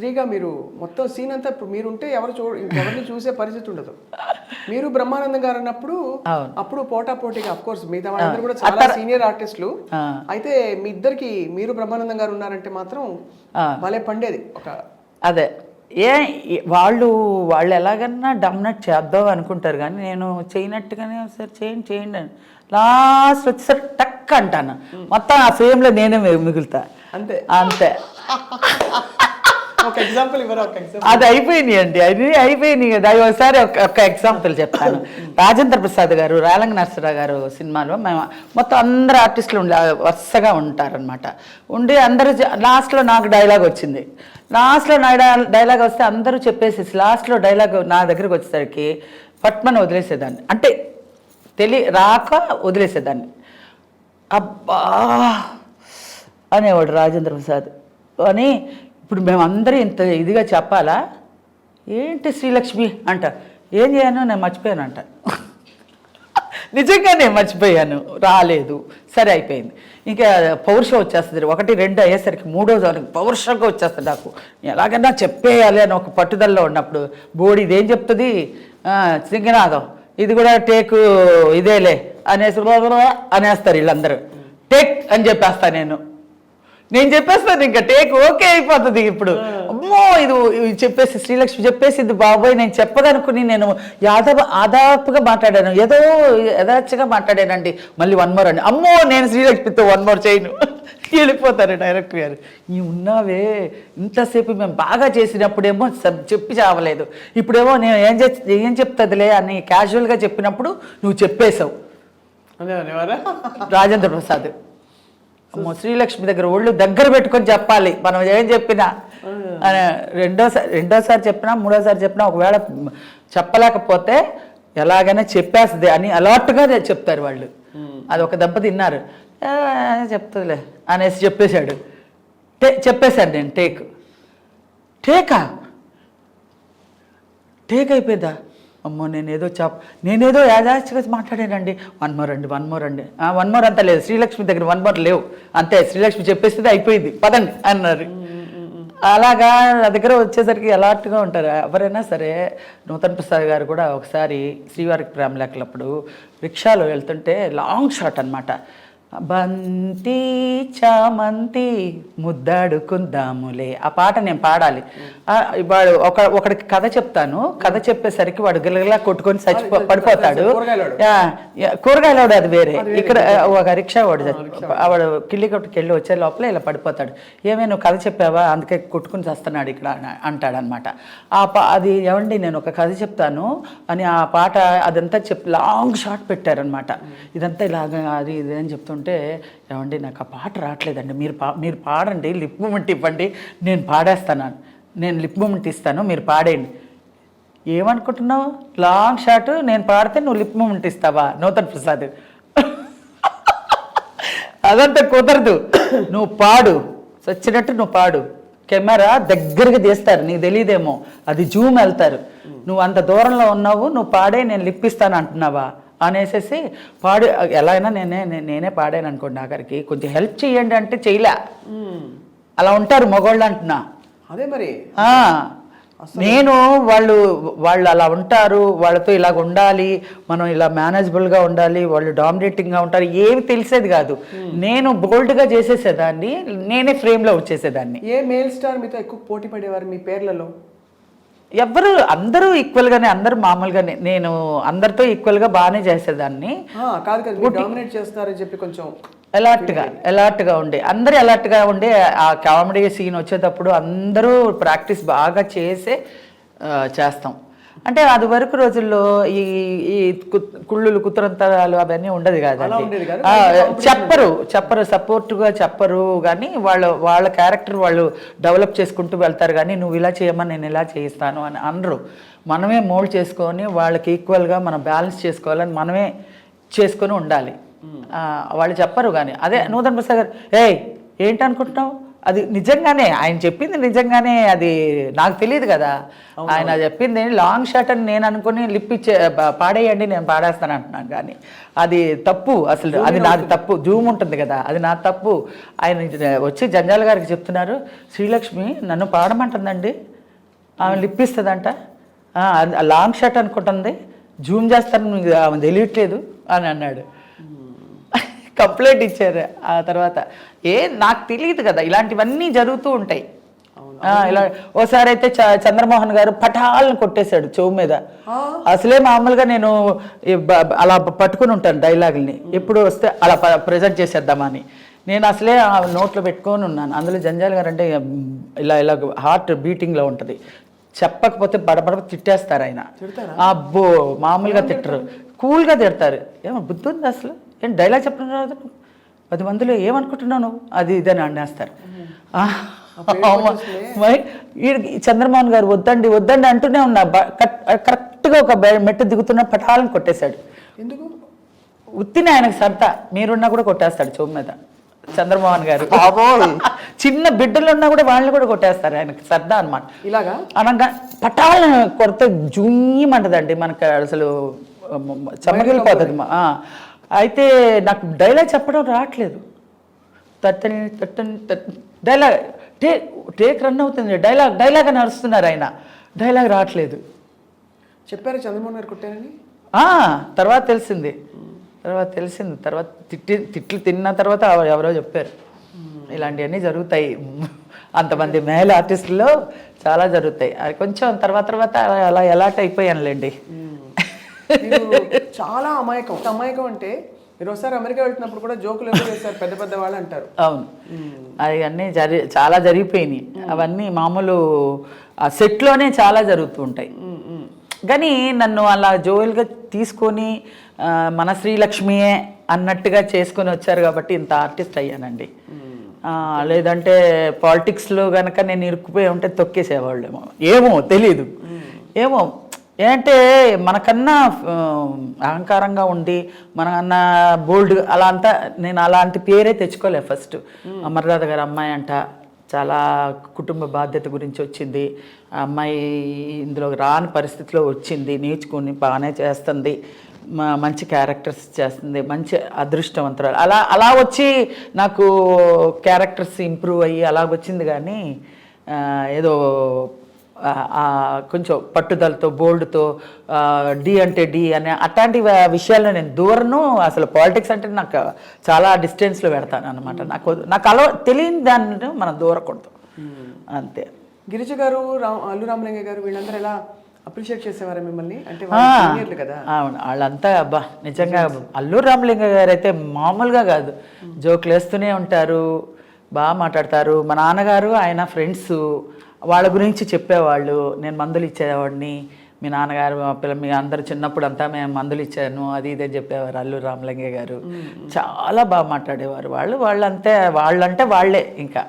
స్త్రీగా మీరు మొత్తం సీన్ అంతా ఇప్పుడు మీరుంటే ఎవరు చూ ఇంకెవరిని చూసే పరిస్థితి ఉండదు. మీరు బ్రహ్మానందం గారు అన్నప్పుడు. అప్పుడు పోటా పోటీగా అఫ్ కోర్స్ మిగతా వాళ్ళందరూ కూడా చాలా సీనియర్ ఆర్టిస్టులు. అయితే మీ ఇద్దరికి మీరు బ్రహ్మానందం గారు ఉన్నారంటే మాత్రం. భలే పండేది ఒక అదే. ఏ వాళ్ళు వాళ్ళు ఎలాగన్నా డమ్నట్ చేద్దాం అనుకుంటారు కానీ నేను చేయనట్టుగానే సరే చేయండి చేయండి అని. లాస్ట్ వచ్చేసరికి టక్ అంటాను. మొత్తం ఆ ఫ్రేమ్లో నేనే మిగులుతా. అంతే. అంతే. ఒక ఎగ్జాంపుల్ ఇవ్వరా ఒక ఎగ్జాంపుల్ అది అయిపోయినాయి అండి. అది అయిపోయినాయి కదా. అది ఒకసారి ఒక ఎగ్జాంపుల్ చెప్తాను. రాజేంద్ర ప్రసాద్ గారు రాలంగ నరసరావు గారు సినిమాలో మేము మొత్తం అందరు ఆర్టిస్టులు ఉండి వరుసగా ఉంటారనమాట ఉండి అందరూ లాస్ట్లో నాకు డైలాగ్ వచ్చింది. లాస్ట్లో నా డైలాగ్ వస్తే అందరూ చెప్పేసి లాస్ట్లో డైలాగ్ నా దగ్గరికి వచ్చేసరికి పట్మని వదిలేసేదాన్ని. అంటే తెలి రాక వదిలేసేదాన్ని. అబ్బా అనేవాడు రాజేంద్ర ప్రసాద్. అని ఇప్పుడు మేమందరూ ఇంత ఇదిగా చెప్పాలా? ఏంటి శ్రీలక్ష్మి అంట. ఏం చేయను నేను మర్చిపోయాను అంట. నిజంగా నేను మర్చిపోయాను. రాలేదు. సరే అయిపోయింది. ఇంకా పౌరుషం వచ్చేస్తుంది. ఒకటి రెండు అయ్యేసరికి మూడో దానికి పౌరుషంగా వచ్చేస్తుంది నాకు. ఎలాగైనా చెప్పేయాలి అని ఒక పట్టుదలలో ఉన్నప్పుడు. బోడి ఇదేం చెప్తుంది? సింగనాథం ఇది కూడా టేకు ఇదేలే అనేసి అనేస్తారు వీళ్ళందరూ. టేక్ అని చెప్పేస్తాను నేను. నేను చెప్పేస్తాను ఇంకా టేక్ ఓకే అయిపోతుంది ఇప్పుడు. అమ్మో ఇది చెప్పేసి శ్రీలక్ష్మి చెప్పేసింది బాబోయ్ నేను చెప్పదనుకుని నేను యాదవ ఆదాపుగా మాట్లాడాను. ఏదో యథార్చగా మాట్లాడానండి. మళ్ళీ వన్ మోర్ అండి అమ్మో నేను శ్రీలక్ష్మితో వన్ మోర్ చేయను. వెళ్ళిపోతారు డైరెక్టర్ గారు. ఈ ఉన్నావే ఇంతసేపు మేము బాగా చేసినప్పుడేమో సబ్- చెప్పి చావలేదు. ఇప్పుడేమో నేను ఏం చే ఏం చెప్తుందిలే అని క్యాజువల్గా చెప్పినప్పుడు నువ్వు చెప్పేశావు. రాజేంద్ర ప్రసాద్. అమ్మో శ్రీలక్ష్మి దగ్గర ఒళ్ళు దగ్గర పెట్టుకొని చెప్పాలి. మనం ఏం చెప్పినా? అని రెండోసారి రెండోసారి చెప్పినా మూడోసారి చెప్పినా ఒకవేళ చెప్పలేకపోతే ఎలాగైనా చెప్పేస్తుంది అని అలర్ట్గా చెప్తారు వాళ్ళు. అది ఒక దెబ్బ తిన్నారు. "ఏ, చెప్తుందిలే అనేసి చెప్పేశాడు. టే చెప్పేశాడు నేను టేక్. టేకా? టేక్ అయిపోయిందా? అమ్మో నేనేదో చాప్ నేనేదో యాదాచిగా మాట్లాడానండి. వన్ మోర్ అండి వన్ మోర్ అండి. వన్ మోర్ అంతా లేదు. శ్రీలక్ష్మి దగ్గర వన్ మోర్ లేవు. అంతే శ్రీలక్ష్మి చెప్పేస్తే అయిపోయింది. పదండి అన్నారు. అలాగా నా దగ్గర వచ్చేసరికి అలర్ట్గా ఉంటారు. ఎవరైనా సరే నూతన్ ప్రసాద్ గారు కూడా ఒకసారి శ్రీవారికి ప్రేమ లేఖలప్పుడు రిక్షాలో వెళ్తుంటే లాంగ్ షాట్ అన్నమాట. బంతి చామంతి ముద్దాడుకుందాములే. ఆ పాట నేను పాడాలి. ఆ, వాడు ఒక ఒకడికి కథ చెప్తాను. కథ చెప్పేసరికి వాడు గిలగిలా కొట్టుకొని చచ్చిపో పడిపోతాడు. కూరగాయలోడు. అది వేరే. ఇక్కడ ఒక రిక్షా వాడు వాడు. కిల్లి కొట్టుకు వెళ్ళి వచ్చే లోపల ఇలా పడిపోతాడు. ఏమే నువ్వు కథ చెప్పావా? అందుకే కొట్టుకుని చేస్తున్నాడు ఇక్కడ అంటాడనమాట. ఆ పా అది ఏమండి నేను ఒక కథ చెప్తాను. అని ఆ పాట అదంతా చెప్ లాంగ్ షాట్ పెట్టారనమాట. ఇదంతా ఇలాగ అది ఇది అని చెప్తుంటే ఏమండి నాకు ఆ పాట రావట్లేదండి. మీరు పా మీరు పాడండి లిప్ మూమెంట్ ఇవ్వండి. నేను పాడేస్తాను. నేను లిప్ మూమెంట్ ఇస్తాను. మీరు పాడేయండి. ఏమనుకుంటున్నావు? Long shot. నేను పాడితే నువ్వు లిప్ మూమెంట్ ఇస్తావా? నూతన్ ప్రసాద్. అదంతా కుదరదు. నువ్వు పాడు. చచ్చినట్టు నువ్వు పాడు. కెమెరా దగ్గరికి తీస్తారు. నీకు తెలియదేమో. అది జూమ్ వెళ్తారు. నువ్వు అంత దూరంలో ఉన్నావు. నువ్వు పాడే నేను లిప్పిస్తాను అంటున్నావా? అనేసేసి పాడు ఎలా అయినా నేనే నేనే పాడాను అనుకోండి ఆఖరికి కొంచెం హెల్ప్ చేయండి అంటే చేయలే. అలా ఉంటారు మగవాళ్ళు అంటున్నా. అదే మరి. నేను వాళ్ళు వాళ్ళు అలా ఉంటారు వాళ్ళతో ఇలాగ ఉండాలి మనం ఇలా మేనేజబుల్గా ఉండాలి వాళ్ళు డామినేటింగ్గా ఉంటారు ఏమి తెలిసేది కాదు. నేను బోల్డ్గా చేసేసేదాన్ని నేనే ఫ్రేమ్లో వచ్చేసేదాన్ని. ఏ మేల్ స్టార్ మీతో ఎక్కువ పోటీ పడేవారు మీ పేర్లలో? ఎవ్వరు అందరూ ఈక్వల్గానే అందరూ మామూలుగానే నేను అందరితో ఈక్వల్గా బాగానే చేసేదాన్ని. కాదు కదా డామినేట్ చేస్తున్నారని చెప్పి కొంచెం ఎలాట్గా ఎలాట్గా ఉండే. అందరూ ఎలాట్గా ఉండే ఆ కామెడీ సీన్ వచ్చేటప్పుడు అందరూ ప్రాక్టీస్ బాగా చేసే చేస్తాం. అంటే అది వరకు రోజుల్లో ఈ ఈ కుళ్ళులు కుతురంతరాలు అవన్నీ ఉండదు కాదు. చెప్పరు చెప్పరు సపోర్ట్గా చెప్పరు కానీ వాళ్ళ వాళ్ళ క్యారెక్టర్ వాళ్ళు డెవలప్ చేసుకుంటూ వెళ్తారు. కానీ నువ్వు ఇలా చేయమని నేను ఇలా చేయిస్తాను అని అనరు. మనమే మోల్డ్ చేసుకొని వాళ్ళకి ఈక్వల్గా మనం బ్యాలెన్స్ చేసుకోవాలని మనమే చేసుకొని ఉండాలి. వాళ్ళు చెప్పరు కానీ అదే నూతన్ ప్రసాద్ గారు ఏయ్ ఏంటి అనుకుంటున్నావు అది నిజంగానే ఆయన చెప్పింది నిజంగానే అది నాకు తెలియదు కదా. ఆయన చెప్పింది లాంగ్ షాట్ అని నేను అనుకుని లిప్ ఇచ్చే పాడేయండి నేను పాడేస్తాను అంటున్నాను కానీ అది తప్పు అసలు అది నాది తప్పు జూమ్ ఉంటుంది కదా అది నా తప్పు. ఆయన వచ్చి జంజాల గారికి చెప్తున్నారు శ్రీలక్ష్మి నన్ను పాడమంటుందండి. ఆమె లిప్ ఇస్తుందంట. ఆ, అది లాంగ్ షాట్ అనుకుంటుంది జూమ్ చేస్తాను తెలియట్లేదు అని అన్నాడు. కంప్లైంట్ ఇచ్చారు ఆ తర్వాత. ఏ నాకు తెలియదు కదా ఇలాంటివన్నీ జరుగుతూ ఉంటాయి. ఇలా ఓసారి అయితే చంద్రమోహన్ గారు పటాలను కొట్టేశాడు చెవు మీద. అసలే మామూలుగా నేను అలా పట్టుకుని ఉంటాను డైలాగుల్ని. ఎప్పుడు వస్తే అలా ప్రజెంట్ చేసేద్దామని. నేను అసలే నోట్లో పెట్టుకొని ఉన్నాను. అందులో జంజాల్ గారు అంటే ఇలా ఇలా హార్ట్ బీటింగ్లో ఉంటుంది. చెప్పకపోతే బడబడ తిట్టేస్తారు ఆయన. అబ్బో మామూలుగా తిట్టరు. కూల్గా తిడతారు. ఏమో బుద్ధి ఉంది అసలు? ఏం డైలాగ్ చెప్పడం రాదు? పది మందిలో ఏమనుకుంటున్నావు నువ్వు? అది ఇదని అనేస్తారు. చంద్రమోహన్ గారు వద్దండి వద్దండి అంటూనే ఉన్నా కరెక్ట్గా ఒక మెట్టు దిగుతున్న పటాలను కొట్టేశాడు. ఎందుకు? ఉత్తిని ఆయనకు సరదా మీరున్నా కూడా కొట్టేస్తాడు చెవు మీద. చంద్రమోహన్ గారు. చిన్న బిడ్డలు ఉన్నా కూడా వాళ్ళని కూడా కొట్టేస్తారు ఆయనకి సరదా అనమాట ఇలాగా? అనగా పటాలను కొడితే జూయమంటదండి మనకు అసలు ఆ. అయితే నాకు డైలాగ్ చెప్పడం రావట్లేదు. తట్టని తట్టని డైలాగ్ టేక్ టేక్ రన్ అవుతుంది. డైలాగ్ డైలాగ్ అని అరుస్తున్నారు ఆయన. డైలాగ్ రావట్లేదు. చెప్పారు చంద్రమోహన్ గారు కొట్టారని? తర్వాత తెలిసింది. తర్వాత తెలిసింది. తర్వాత తిట్టి తిట్లు తిన్న తర్వాత ఎవరో చెప్పారు. ఇలాంటివన్నీ జరుగుతాయి. అంతమంది మేల్ ఆర్టిస్టుల్లో చాలా జరుగుతాయి. కొంచెం తర్వాత తర్వాత అలా ఎలాట్ అయిపోయానులేండి. చాలా అమాయకం. అమాయకం అంటే మీరు ఒకసారి అమెరికా వెళ్తున్నప్పుడు కూడా జోకులు ఎవరు చేస్తారు? పెద్ద పెద్ద వాళ్ళు అంటారు. అవును. అది అన్నీ జరి చాలా జరిగిపోయినాయి. అవన్నీ మామూలు ఆ సెట్లోనే చాలా జరుగుతూ ఉంటాయి. కానీ నన్ను అలా జోయల్గా తీసుకొని మన శ్రీలక్ష్మియే అన్నట్టుగా చేసుకొని వచ్చారు కాబట్టి ఇంత ఆర్టిస్ట్ అయ్యానండి. లేదంటే పాలిటిక్స్లో కనుక నేను ఇరుక్కుపోయి ఉంటే తొక్కేసేవాళ్ళేమో. ఏమో తెలీదు. ఏమో ఏంటంటే మనకన్నా అహంకారంగా ఉండి మనకన్నా బోల్డ్ అలా అంతా నేను అలాంటి పేరే తెచ్చుకోలే ఫస్ట్ అమర్నాథ్ గారు అమ్మాయి అంట చాలా కుటుంబ బాధ్యత గురించి వచ్చింది. ఆ అమ్మాయి ఇందులో రాని పరిస్థితిలో వచ్చింది నేర్చుకుని బాగానే చేస్తుంది. మంచి క్యారెక్టర్స్ చేస్తుంది మంచి అదృష్టవంతురాలు. అలా అలా వచ్చి నాకు క్యారెక్టర్స్ ఇంప్రూవ్ అయ్యి అలా వచ్చింది కానీ ఏదో కొంచెం పట్టుదలతో బోల్డ్తో డి అంటే డి అనే అట్లాంటి విషయాల్లో నేను దూరను. అసలు పాలిటిక్స్ అంటే నాకు చాలా డిస్టెన్స్లో పెడతాను అనమాట నాకు నాకు అలవ తెలియని దాన్ని మనం దూరకూడదు. అంతే. గిరిజ గారు అల్లు రామలింగ గారు వీళ్ళందరూ ఎలా అప్రిషియేట్ చేసేవారా మిమ్మల్ని? అంటే కదా. అవును. వాళ్ళంతా అబ్బా నిజంగా అల్లూరు రామలింగ గారు అయితే మామూలుగా కాదు. జోకులు వేస్తూనే ఉంటారు. బాగా మాట్లాడతారు. మా నాన్నగారు ఆయన ఫ్రెండ్స్ వాళ్ళ గురించి చెప్పేవాళ్ళు. నేను మందులు ఇచ్చేవాడిని. మీ నాన్నగారు మా పిల్ల మీ అందరు చిన్నప్పుడు అంతా మేము మందులు ఇచ్చాను. అది ఇదే చెప్పేవారు అల్లూరు రామలింగ గారు. చాలా బాగా మాట్లాడేవారు వాళ్ళు. వాళ్ళంతే వాళ్ళంటే వాళ్ళే ఇంకా.